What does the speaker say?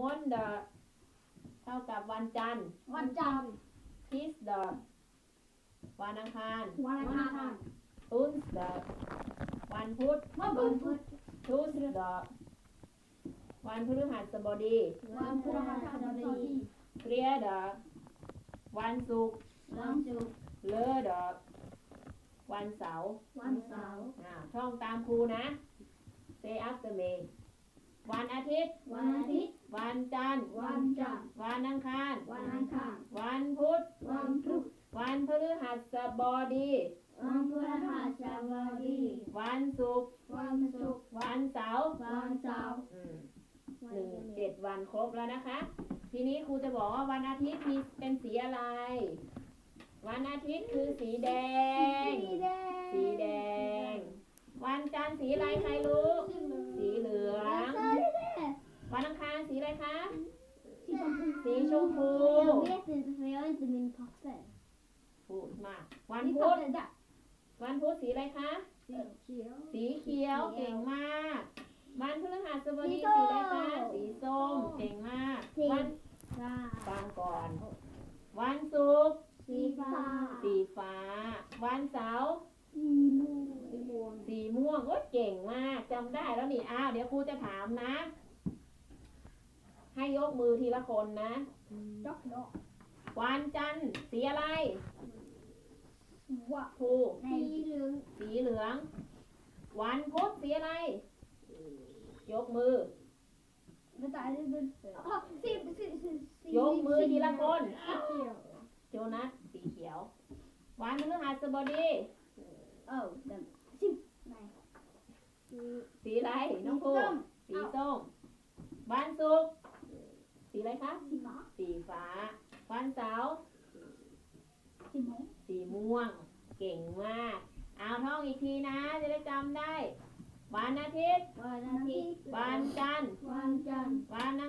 Monday เท่ากับวันจันทร์วันจันทร์ Tuesday วันอังคารวันอังคาร Tuesday วันพุธวันพุธ Tuesday วันพฤหัสบดีวันพฤหัสบดี Friday วันศุกร์วันศุกร์ Lördag วันเสาร์วันเสาร์อ่าท่องตามครูนะ Say after me วันอาทิตย์ วันอาทิตย์ วันจันทร์ วันจันทร์ วันอังคาร วันอังคาร วันพุธ วันพุธ วันพฤหัสบดี วันพฤหัสบดี วันศุกร์ วันศุกร์ วันเสาร์ วันเสาร์อืมหนึ่งเจ็ดวันครบแล้วนะคะ ทีนี้ครูจะบอกว่าวันอาทิตย์มีเป็นสีอะไร วันอาทิตย์คือสีแดง สีแดงสีแดงวันจันทร์สีอะไรใครรู้ สีเหลือง วันอังคารสีอะไรคะ สีชมพู Jag vet inte för jag har inte min papper. พูดมาก วัน Mitt พุธ papper där. วันพุธสีอะไรคะ Skill. สีเขียว เก่งมาก วันพฤหัสบดีสีสีส้อะไรมคะ สีส้ม เก่งมากสีวันฟ้าฟังก่อน วันศุกร์ สีฟ้า สีฟ้า วันเสาร์สีม่วงสีม่วงสีม่วงโอ้ยเก่งมากจำได้แล้วนี่ อ้าว เดี๋ยวครูจะถามนะ ให้ยกมือทีละคนนะดอกดอกวันจันทร์สีอะไรว่าครูสีเหลืองสีเหลือง วันพุธสีอะไร ยกมือ Vänta, är det väl... Ah, se, se, se, se. ยกมือทีละคน Skill. โจนัสสีเขียว วันพฤหัสบดี Oh, den. Se. Nej. สีอะไรน้องครูส้มสีส้มวันศุกร์ สีอะไรคะสีฟ้าสีฟ้า วันเสาร์สีม่วงสีม่วง เก่งมาก เอาท่องอีกทีนะ จะได้จำได้ วันอาทิตย์ วันอาทิตย์ วันจันทร์ วันจันทร์ วันอัง